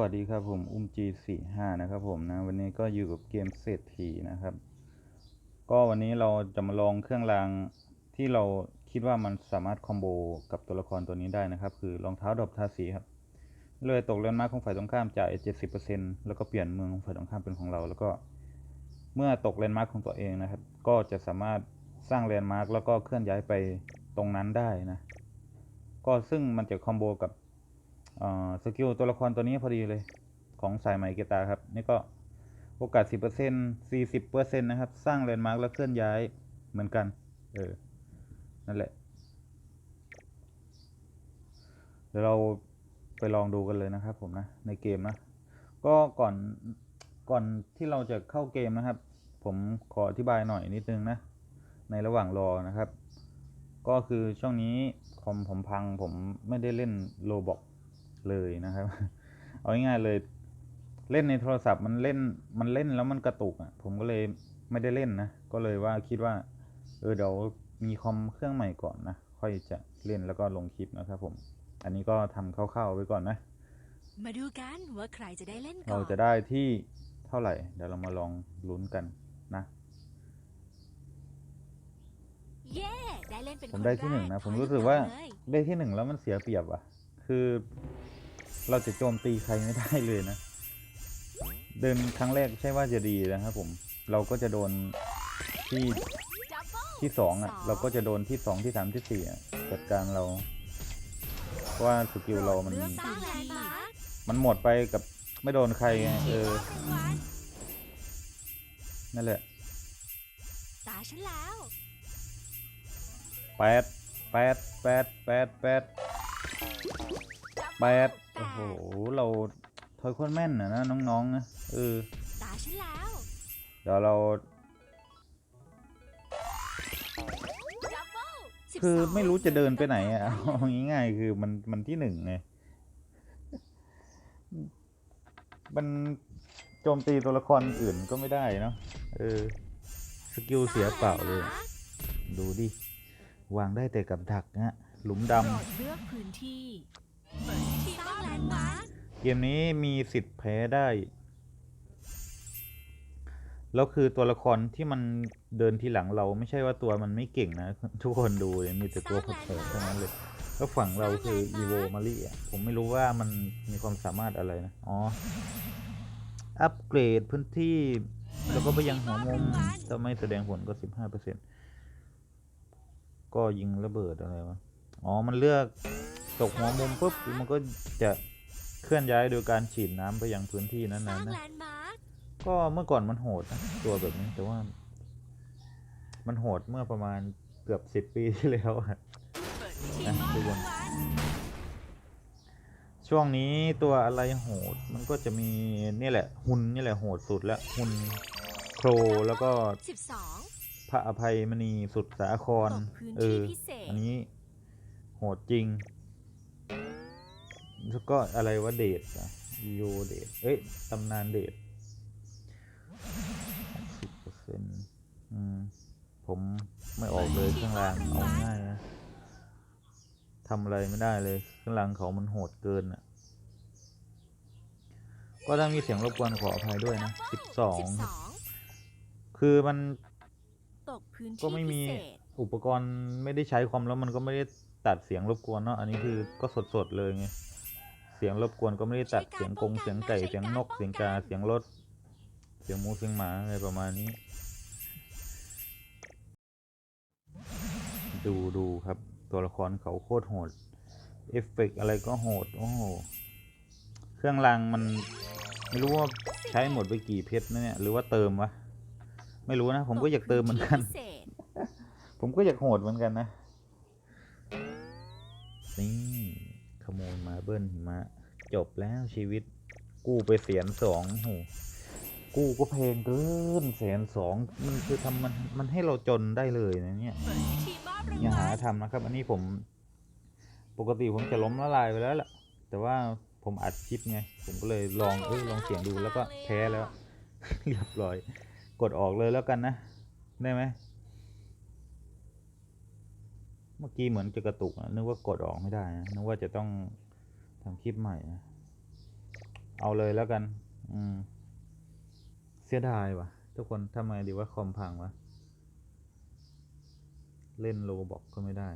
วัสดีครับผมอุ้ม G45 นะครับผมนะวันนี้ก็อยู่กับเกมเศรษฐีนะครับ ก็วันนี้เราจะมาลองเครื่องรางที่เราคิดว่ามันสามารถคอมโบกับตัวละครตัวนี้ได้นะครับ คือรองเท้าดอกทาสีครับเลยตกเลนมาร์คของฝ่ายตรงข้ามจ่าย70%แล้วก็เปลี่ยนเมืองของฝ่ายตรงข้ามเป็นของเรา แล้วก็เมื่อตกเลนมาร์คของตัวเองนะครับ ก็จะสามารถสร้างแลนมาร์คแล้วก็เคลื่อนย้ายไปตรงนั้นได้นะก็ซึ่งมันจะคอมโบกับ สกิลตัวละครตัวนี้พอดีเลยของสายไหมเกตาครับ นี่ก็โอกาส 10% 40%นะครับ สร้างแลนด์มาร์กแล้วเคลื่อนย้ายเหมือนกัน เออ นั่นแหละ เดี๋ยวเราไปลองดูกันเลยนะครับผมนะ ในเกมนะ ก็ก่อนก่อนที่เราจะเข้าเกมนะครับ ผมขออธิบายหน่อยนิดนึงนะ ในระหว่างรอนะครับ ก็คือช่วงนี้คอมผมพังผมไม่ได้เล่นโลบอก เลยนะครับ เอาง่ายๆเลยเล่นในโทรศัพท์มันเล่นมันเล่นแล้วมันกระตุกอะ ผมก็เลยไม่ได้เล่นนะ ก็เลยว่าคิดว่า เออเดี๋ยวมีคอมเครื่องใหม่ก่อนนะ ค่อยจะเล่นแล้วก็ลงคลิปนะครับผม อันนี้ก็ทำคร่าวๆไว้ก่อนนะ มาดูกันว่าใครจะได้เล่นก่อน เราจะได้ที่เท่าไหร่ เดี๋ยวเรามาลองลุ้นกันนะ เย้ได้เล่นเป็นผมคนได้ที่หนึ่งแรนะกผมขอรู้ให้สึกว่าเลยได้ที่หนึ่งแล้วมันเสียเปรียบอะ คือ เราจะโจมตีใครไม่ได้เลยนะ เดินครั้งแรกใช่ว่าจะดีนะครับผม เราก็จะโดนที่ที่สองอะ เราก็จะโดนที่สองที่สามที่สี่อะจัดการเรา เพราะว่าสกิลเรามัน มันหมดไปกับไม่โดนใครไงเออ นั่นแหละตาฉันแล้วแปดแปดแปดแปดแปดแปด โอ้โห เราทอยโคนแม่นนะนะน้องๆนะเออตาฉันแล้วเดี๋ยวเราดับเบิ้ลสิบคือสงไม่รู้จะเดินไปไหนอะเอาง่ายๆคือมันมันที่หนึ่งไงมันโจมตีตัวละครอื่นก็ไม่ได้เนาะเออสกิลเสียเปล่าเลย ดูดิ วางได้แต่กับดักนะหลุมดโเกมนี้มีสิทธิ์แพ้ได้ แล้วคือตัวละครที่มันเดินทีหลังเราไม่ใช่ว่าตัวมันไม่เก่งนะ ทุกคนดูเลยมีแต่ตัวแผลๆเท่านั้นเลยแล้วฝั่งเราคืออีโวมารีอะผมไม่รู้ว่ามันมีความสามารถอะไรนะ อ๋อ อัปเกรดพื้นที่ แล้วก็ไปยังหัวมุมถ้าไม่แสดงผลก็สิบห้าเปอร์เซ็นก็ยิงระเบิดอะไรวะ อ๋อ มันเลือก ตกหัวมุมปุ๊บมันก็จะเคลื่อนย้ายโดยการฉีดน้ำไปยังพื้นที่นั้สนร้างๆนะแลนด์มาร์คก็เมื่อก่อนมันโหดนะตัวแบบนี้แต่ว่า มันโหดเมื่อประมาณเกือบสิบปีที่แล้วอะเปิดที่อะมอบดูกัรานงวัลช่วงนี้ตัวอะไรโหดมันก็จะมีนี่แหละ หุ่นนี่แหละโหดสุดแล้วหุ่นโครแล้วก็สิบสองพระอภัยมณีสุดสาครตกพื้นเอที่อพิเศษอันนี้โหดจริง แล้วก็อะไรวะเดทอะโยเดทเอ้ยตำนานเดทสิบเปอร์เซ็นต์อืมผมไม่ออกเลยเครื่องรางเอาง่ายนะทำอะไรไม่ได้เลยเครื่องรางเขามันโหดเกินอะก็ถ้ามีเสียงรบกวนขออภัยด้วยนะสิบสองสิบสองคือมันตกพื้นที่ก็ไม่มีพิเศษอุปกรณ์ไม่ได้ใช้ความแล้วมันก็ไม่ได้ตัดเสียงรบกวนเนาะอันนี้คือก็สดๆเลยไง เสียงรบกวนก็ไม่ได้ตัดเสียงกงเสียงไก่เสียงนกเสียงกาเสียงรถ เสียงหมูเสียงหมาอะไรประมาณนี้ ดูดูครับ ตัวละครเขาโคตรโหดเอฟเฟกต์อะไรก็โหด โอ้โห เครื่องรางมันไม่รู้ว่าใช้หมดไปกี่เพชรนะเนี่ยหรือว่าเติมวะ ไม่รู้นะ ผมก็อยากเติมเหมือนกันตพื้ที่พิเศษผมก็อยากโหดเหมือนกันนะ เบิ้ลหิมะ จบแล้วชีวิต กู้ไปแสนสองโหกู้ก็แพลงเกินแสนสองมันคือทำมันมันให้เราจนได้เลยนะเนี่ยเปิดที่มอย่าหาทำนะครับ อันนี้ผมปกติผมจะล้มละลายไปแล้วแหละแต่ว่าผมอัดคลิปไง ผมก็เลยลองเออลองเสียงดูแล้วก็แพ้แล้ว เรียบร้อย กดออกเลยแล้วกันนะ ได้ไหมเมื่อกี้เหมือนจะกระตุกอะนึกว่ากดออกไม่ได้นะนึกว่าจะต้อง ทำคลิปใหม่นะเอเอาเลยแล้วกัน อืม เสียดายวะทุกคนทำไมดีว่าคอมพังวะ เล่นโลบอกก็ไม่ได้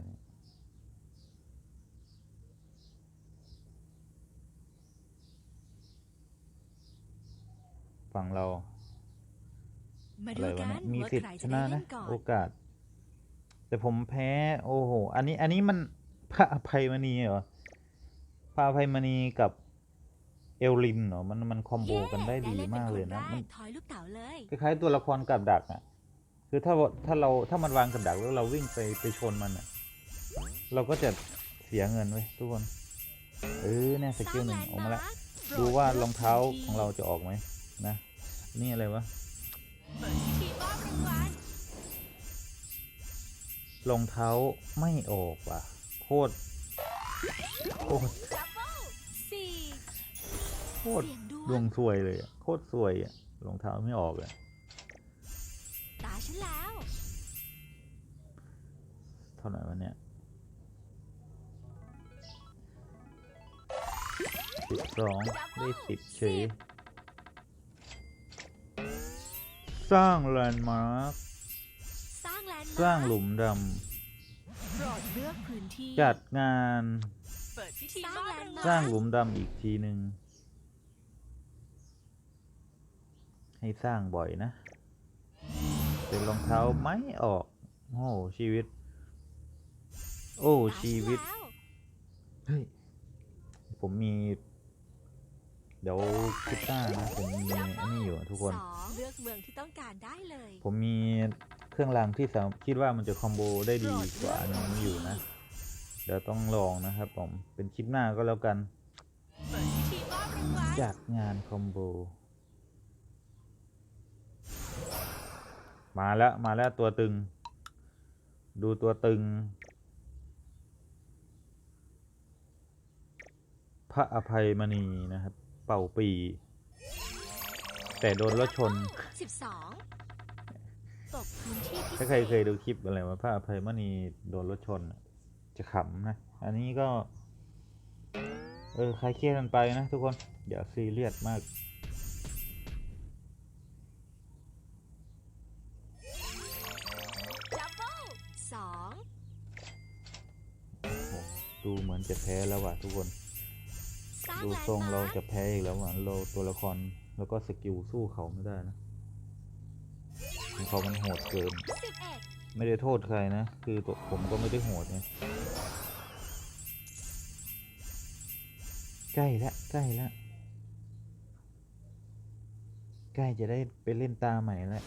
ฝั่งเรามาอะดูไรกัวะนเนี่ยมีว่าสิทใครธิ์ชจะนะได้เล่นะนก่อนโอกาส แต่ผมแพ้ โอ้โห อันนี้ อันนี้มันพระอภัยมณีเหรอ พระอภัยมณีกับเอลลินเหรอมันมันคอมโบกันได้ดีล่นมากป็เลยนะคแรมันทอยลูกเต๋าเลยคล้ายๆตัวละครกับดักอะคือถ้าว่าถ้าเราถ้ามันวางกับดักแล้วเราวิ่งไปไปชนมันอะเราก็จะเสียเงินไว้ยทุกคนเออเนี่ยสกิลหนึ่งออกมาแล้วดูว่ารองเท้าของเราจะออกไหมนะนี่อะไรวะเปิดพิธีมอบรางวัลรองเท้าไม่ออกว่ะโคตรโคตรดับเบิลสี่ โคตรเสียงดดววงงซวยเลยอะโคตรซวยอะรองเท้าไม่ออกเลยตาฉันแล้ว เท่าไหร่วะเนี่ยสิบสองได้สิบเฉยสร้างแลนด์มาร์คสร้างแลนด์สร้างหลุมดโปรดเลือกพื้นที่ำจัดงานเปิดพิธีมอบรางวัลสร้างหลุมดำอีกทีหนึ่ง ให้สร้างบ่อยนะ เป็นรองเท้าไม่ออก โอ้ชีวิต โอ้ตาฉันชีวิตแล้วเฮ้ย ผมมี เดี๋ยวคลิปหน้านะผมมีอันนี้อยู่อะทุกคนสองเลือกเมืองที่ต้องการได้เลย ผมมีเครื่องรางที่สามคิดว่ามันจะคอมโบได้ดีกว่าอันนี้อยู่นะ เดี๋ยวต้องลองนะครับผม เป็นคลิปหน้าก็แล้วกันเปิดพิธีมอบรางวัลจัดงานคอมโบ มาแล้วมาแล้วตัวตึง ดูตัวตึง พระอภัยมณีนะครับ เป่าปี แต่โดนรถชนสิบสองตกพื้นที่พิเศษถ้าใครเคยดูคลิปอะไรว่าพระอภัยมณีโดนรถชนอะจะขำนะ อันนี้ก็ เออคลายเครียดกันไปนะทุกคนอย่าซีเรียสมาก ดูเหมือนจะแพ้แล้วว่ะทุกคน ดูทรงเราจะแพ้อีกแล้วว่ะเราตัวละครแล้วก็สกิลสู้เขาไม่ได้นะเขามันโหดเกิน ไม่ได้โทษใครนะ คือตัวผมก็ไม่ได้โหดไงใกล้แล้วใกล้แล้วใกล้จะได้ไปเล่นตาใหม่แล้ว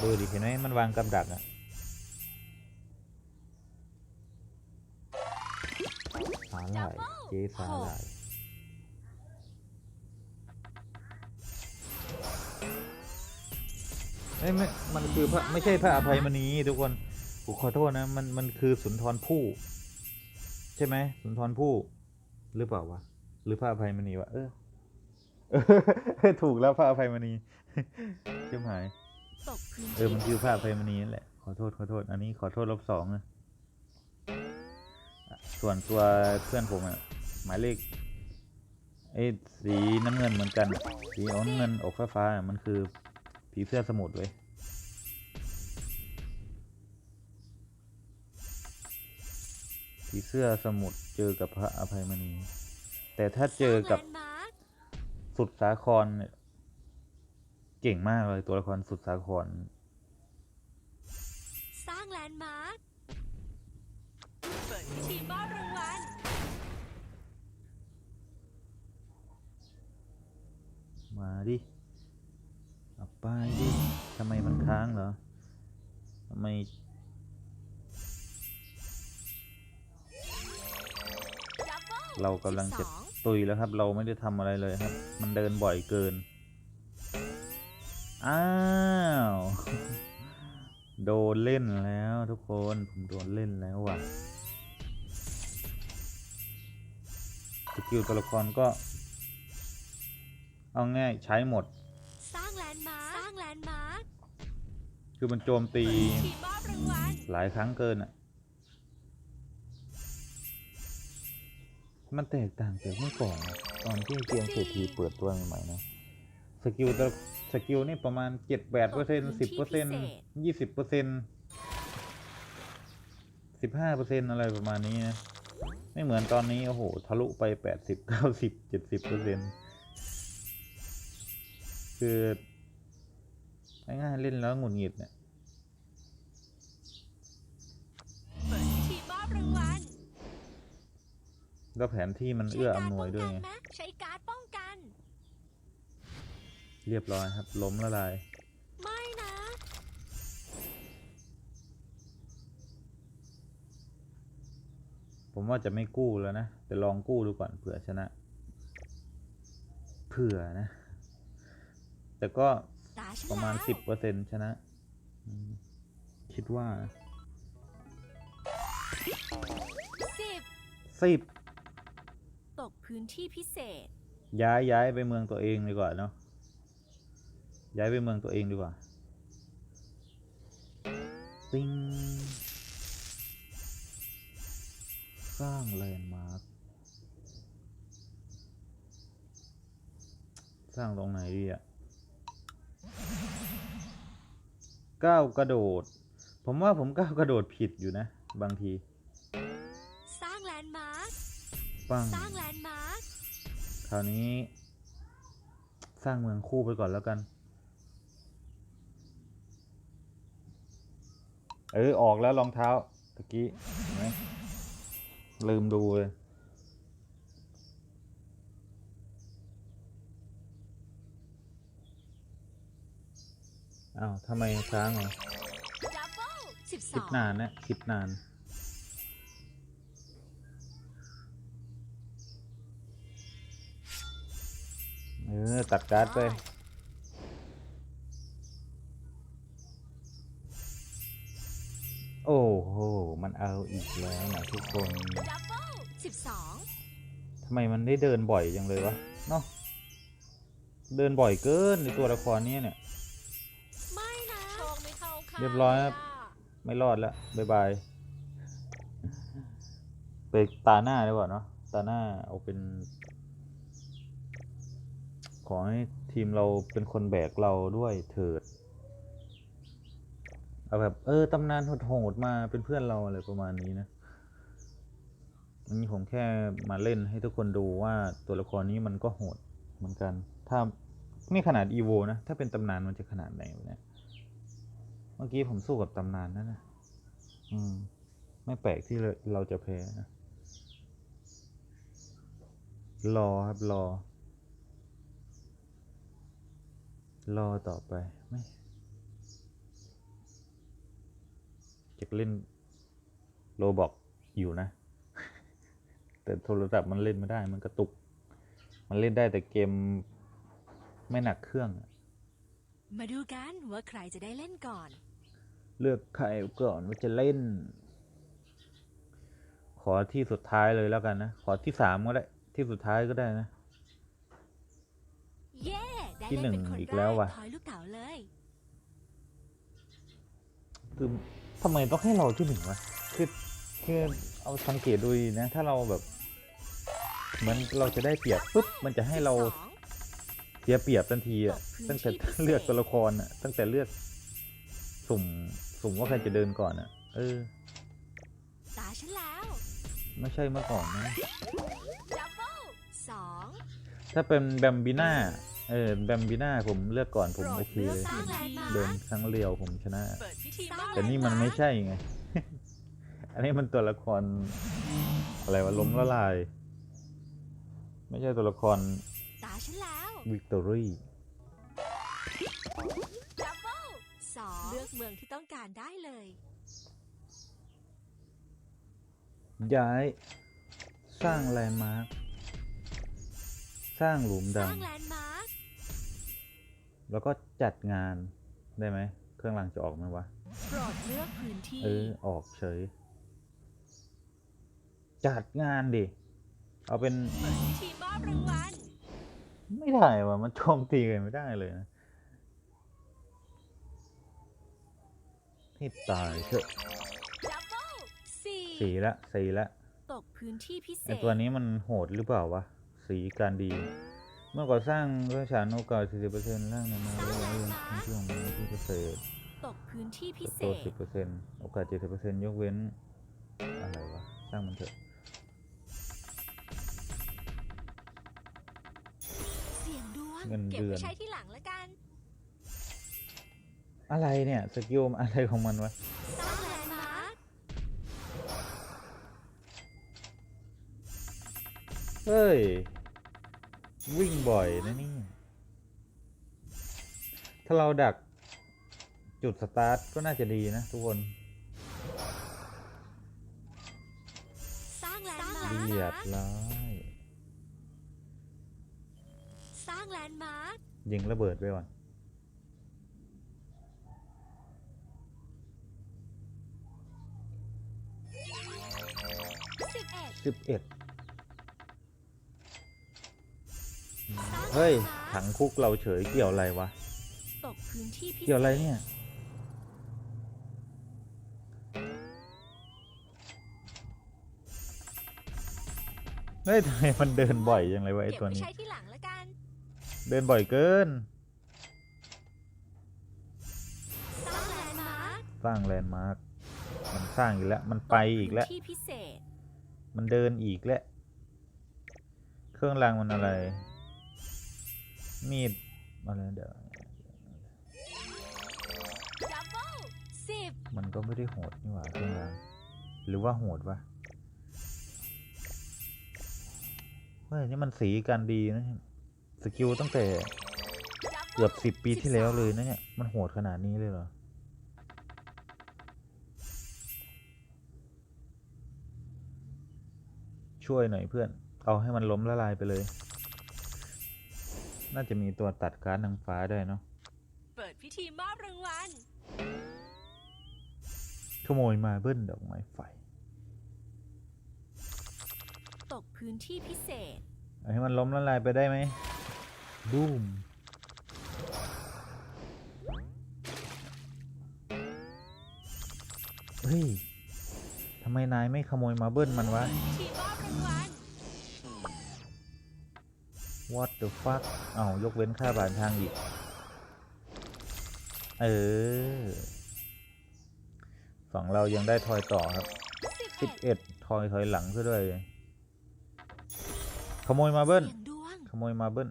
ดูดิเห็นไหมมันวางกำดักอะส หร่ายเจ๊สาหร่ายเอ้ยไม่มันคือพระไม่ใช่พระอภัยมณีทุกคนผมขอโทษนะ มันมันคือสุนทรภู่ใช่ไหมสุนทรภู่หรือเปล่าวะหรือพระอภัยมณีวะเออเออถูกแล้วพระอภัยมณีเชื่อมหายตกพื้นเออที่มันคือภาพไพมณีนั่นแหละขอโทษขอโทษ อันนี้ขอโทษลบสองนะอะ ส่วนตัวเพื่อนผมอะหมายเลขไอ้สีน้ำเงินเหมือนกัน สีออกน้ำเงินออกฟ้าฟ้ามันคือผีเสื้อสมุทรเว้ยผีเสื้อสมุทรเจอกับพระอภัยมณี แต่ถ้าเจอกับสุดสาครเนี่ยเก่งมากเลยตัวละครสุดสาคร สร้างแลนด์มาร์ค เปิดพิธีมอบรางวัล มาดิเอาไปดิทำไมมันค้างเหรอทำไมเรากำลังจะตุยแล้วครับ เราไม่ได้ทำอะไรเลยครับ มันเดินบ่อยเกิน อ้าว โดนเล่นแล้วทุกคน ผมโดนเล่นแล้วว่ะ กิลตัวละครก็ เอาง่ายใช้หมด สร้างแลนด์มาร์คสร้างแลนด์มาร์คคือมันโจมตีเปิดพิธีมอบรางวัลหลายครั้งเกินอะ มันแตกต่างจากเมื่อก่อนนะตอนที่เกมเศรษฐีเปิดตัวใหม่ๆนะ สกิลแต่ละสกิลนี่ประมาณเจ็ดแปดเปอร์เซ็นสิบเปอร์เซ็นยี่สิบเปอร์เซ็นสิบห้าเปอร์เซ็นอะไรประมาณนี้นะ ไม่เหมือนตอนนี้ โอ้โห ทะลุไปแปดสิบเก้าสิบเจ็ดสิบเปอร์เซ็นคือง่ายๆเล่นแล้วหงุดหงิดเนี่ยเปิดพิธีมอบรางวัลแล้วแผนที่มันเอื้ออำนวยด้วยไง ใช้การ์ดป้องกันนะใช้การ์ดป้องกัน เรียบร้อยครับ ล้มละลาย ผมว่าจะไม่กู้แล้วนะ แต่ลองกู้ดูก่อนเผื่อชนะ เผื่อนะ แต่ก็ตาฉันประมาณแล้วสิบเปอร์เซ็นชนะอืมคิดว่านะสิบสิบตกพื้นที่พิเศษ ย้ายย้ายไปเมืองตัวเองดีกว่าเนาะย้ายไปเมืองตัวเองดีกว่า ติง สร้างแลนด์มาร์คสร้างตรงไหนดีอะก้าวกระโดด ผมว่าผมก้าวกระโดดผิดอยู่นะ บางที สร้างแลนด์มาร์คปังสร้างแลนด์มาร์คคราวนี้ สร้างเมืองคู่ไปก่อนแล้วกัน เออออกแล้วรองเท้าตะกี้เห็นไหม ลืมดูเลยอ้าวทำไมค้างเลสิบสคิดนานนะคิดนาน เออ ตัดการ์ดไป โอ้โห มันเอาอีกแล้วนะทุกคนดับเบิลสิบสองทำไมมันได้เดินบ่อยจังเลยวะ เนาะ เดินบ่อยเกินในตัวละครเนี้เนี่ยไม่นะโชคไม่เข้าค่ะเรียบร้อยครับ ไม่รอดแล้วบายบายไปตาหน้าดีกว่าเนาะ ตาหน้าเอาเป็น ขอให้ทีมเราเป็นคนแบกเราด้วยเถิด เอาแบบเออตำนานโหดๆมาเป็นเพื่อนเราอะไรประมาณนี้นะอันนี้ผมแค่มาเล่นให้ทุกคนดูว่าตัวละครนี้มันก็โหดเหมือนกัน ถ้านี่ขนาดอีโวนะ ถ้าเป็นตำนานมันจะขนาดไหนเนี่ยเมื่อกี้ผมสู้กับตำนานนั่นนะอืม ไม่แปลกที่เราเราจะแพ้นะรอครับรอ รอต่อไป ไม่จะเล่นโรบอกอยู่นะ แต่โทรศัพท์มันเล่นไม่ได้ มันกระตุก มันเล่นได้แต่เกมไม่หนักเครื่องอะมาดูกันว่าใครจะได้เล่นก่อน เลือกใครก่อนว่าจะเล่น ขอที่สุดท้ายเลยแล้วกันนะ ขอที่สามก็ได้ ที่สุดท้ายก็ได้นะ เย้ได้ที่เล่นหนึ่เป็นงคนอีกแรแล้วกว่ะทอยลูกเต๋าเลย คือ ทำไมต้องให้เราที่หนึ่งวะคือคือเอาสังเกตดูดีนะ ถ้าเราแบบเหมือนเราจะได้เปรียบปุ๊บมันจะให้เรา12เสียเปรียบทันทีอะตกพื้นตั้งแต่ที่พิเศษเลือกตัวละครอะตั้งแต่เลือกสุ่มสุ่มว่าใครจะเดินก่อนอะ เออตาฉันแล้วไม่ใช่เมื่อก่อนนะดับเบิลสองถ้าเป็นแบมบิน่า เออแบมบิน่าผมเลือกก่อนผมโปรโอดเคเลือกเลยสร้างแลนด์มาเดินร์คครั้งเดียวผมชนะ เปิดพิธีมอบแต่นี่มันไม่ใช่ไง อันนี้มันตัวละคร อะไรวะล้มละลาย ไม่ใช่ตัวละครตาฉันแล้ววิกตอรี่ดับเบิลสองเลือกเมืองที่ต้องการได้เลย ย้าย สร้างแลนด์มาร์คสร้างหลุมสดร้างแลนด์มาร์คำ แล้วก็จัดงานได้ไหม เครื่องรางจะออกไหมวะ โปรดเลือกพื้นที่ เออ ออกเฉย จัดงานดิ เอาเป็นเปิดพิธีมอบรางวัลไม่ได้วะมันโจมตีกันไม่ได้เลยนะให้ตายเถอะดับเบิลสี่สี่ละสี่ละตกพพื้นที่พิเศไอษ ตัวนี้มันโหดหรือเปล่าวะ สีการดีเมื่อก่อสร้างก็ฉานโอกาส 40%ล่างในมาเรื่อยๆพื้นที่ของมันที่เกษตรตกพื้นที่พิเติบเศโตษ10%โอกาส 70%ยกเว้น อะไรวะ สร้างมันเถอะเสี่ยงดวงเงินเก็บเดือนไว้ใช้ที่หลังละกันอะไรเนี่ยสกิลอะไรของมันวะ สร้างแลนด์มาร์คเฮ้ย วิ่งบ่อยนะนี่ ถ้าเราดักจุดสตาร์ทก็น่าจะดีนะทุกคน สร้างแลนด์มาร์คเรียบร้อยสร้างแลนด์มาร์คยิงระเบิดไปก่อน สิบเอ็ดสิบเอ็ด เฮ้ย ถังคุกเราเฉยเกี่ยวอะไรวะ ตกพื้นที่พิเศษเกี่ยวอะไรเนี่ย เฮ้ยทำไมมันเดินบ่อยยังไงวะไอเก็บตัวไว้นี้ ใช้ที่หลังละกันเดินบ่อยเกิน สร้างแลนด์มาร์คสร้างแลนด์มาร์ค มันสร้างอีกแล้ว มันไปอีกแล้วตพื้นที่พิเศษมันเดินอีกแล้ว เครื่องรางมันอะไร มีดอะไรเดี๋ยวดับเบิลสิบมันก็ไม่ได้โหดนี่หว่าเครื่องรางหรือว่าโหดวะเฮ้ยนี่มันสีการดีนะเนี่ยสกิลตั้งแต่เกือบสิบปีที่แล้วเลยนะเนี่ย มันโหดขนาดนี้เลยเหรอช่วยหน่อยเพื่อน เอาให้มันล้มละลายไปเลย น่าจะมีตัวตัดการ์ดนางฟ้าได้เนาะ เปิดพิธีมอบรางวัล ขโมยมาเบิ้ลดอกไม้ไฟ ตกพื้นที่พิเศษ เอาให้มันล้มละลายไปได้ไหมบูมเฮ้ยทำไมนายไม่ขโมยมาเบิ้ลมันวะ พิธีมอบรางวัล What the fuck เอายกเว้นค่าบานทางอีก เออ ฝั่งเรายังได้ทอยต่อครับสิบเอ็ด11ทอยถอยหลังซะด้วย ขโมยมาเบิ้ล ขโมยมาเบิ้ล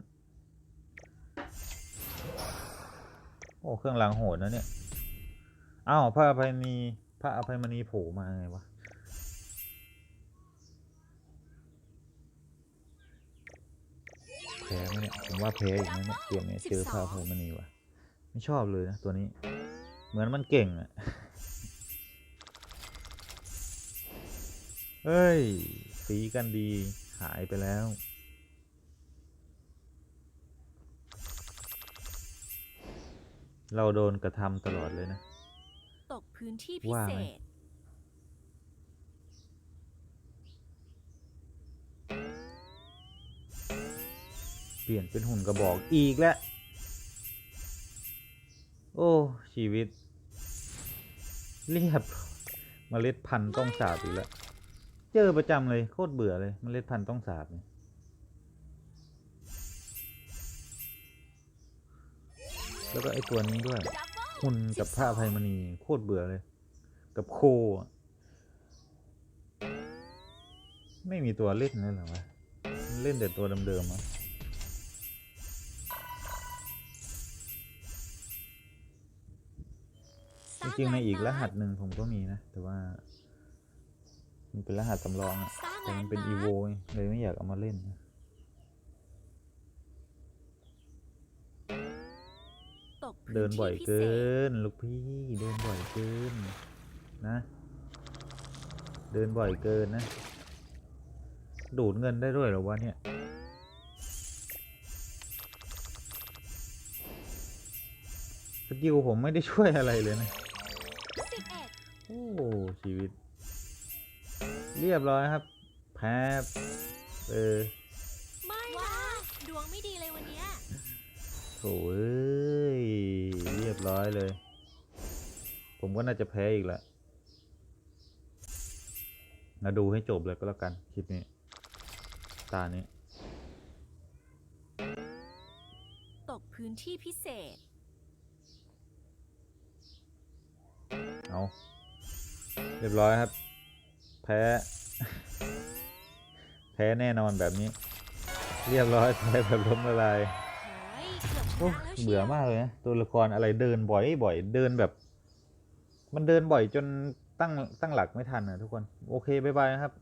โอ้ เครื่องรางโหดนะเนี่ย อ้าว พระอภัยมณีพระอภัยมณีโผล่มาไงวะ แพ้ไหมเนี่ยผมว่าแพ้อีกนะเนี่ยเกมเนี้ยเจอพระอภัยมณีว่ะ ไม่ชอบเลยนะตัวนี้ เหมือนมันเก่งอะเฮ้ย สีกันดีหายไปแล้ว เราโดนกระทำตลอดเลยนะ ตกพื้นที่พิว่าเศไหม ษ เปลี่ยนเป็นหุ่นกระบอกอีกแล้ว โอ้ ชีวิต เรียบเมล็ดพันธุ์ต้องสาบอีกแล้ว เจอประจำเลยโคตรเบื่อเลยเมล็ดพันธุ์ต้องสาบเนี่ยแล้วก็ไอตัวนี้ด้วย หุ่นกับผ้าภัยมณีโคตรเบื่อเลย กับโค ไม่มีตัวเล่นเลยหรอวะ เล่นแต่ตัวเดิมๆอะ จริงๆในอีกรหัสหนึ่งผมก็มีนะ แต่ว่า มันเป็นรหัสสำรองอะแต่มันเป็นอีโวเลยไม่อยากเอามาเล่นนะตกเดินบ่อยเกิน ลูกพี่เดินบ่อยเกินนะ เดินบ่อยเกินนะ ดูดเงินได้ด้วยหรอวะเนี่ยสกิลผมไม่ได้ช่วยอะไรเลยนะ โอ้ชีวิต เรียบร้อยครับ แพ้เออไม่นะดวงไม่ดีเลยวันเนี้ยโถ่เอ้ยเรียบร้อยเลย ผมก็น่าจะแพ้อีกแหละมาดูให้จบเลยก็แล้วกัน คลิปนี้ ตานี้ ตกพื้นที่พิเศษ เอา เรียบร้อยครับ แพ้ แพ้แน่นอนแบบนี้ เรียบร้อยแพ้แบบล้มละลายโอ้เบื่อมากเลยนะตัวละครอะไรเดินบ่อยบ่อยเดินแบบ มันเดินบ่อยจนตั้งตั้งหลักไม่ทันนะทุกคน โอเคบายบายนะครับ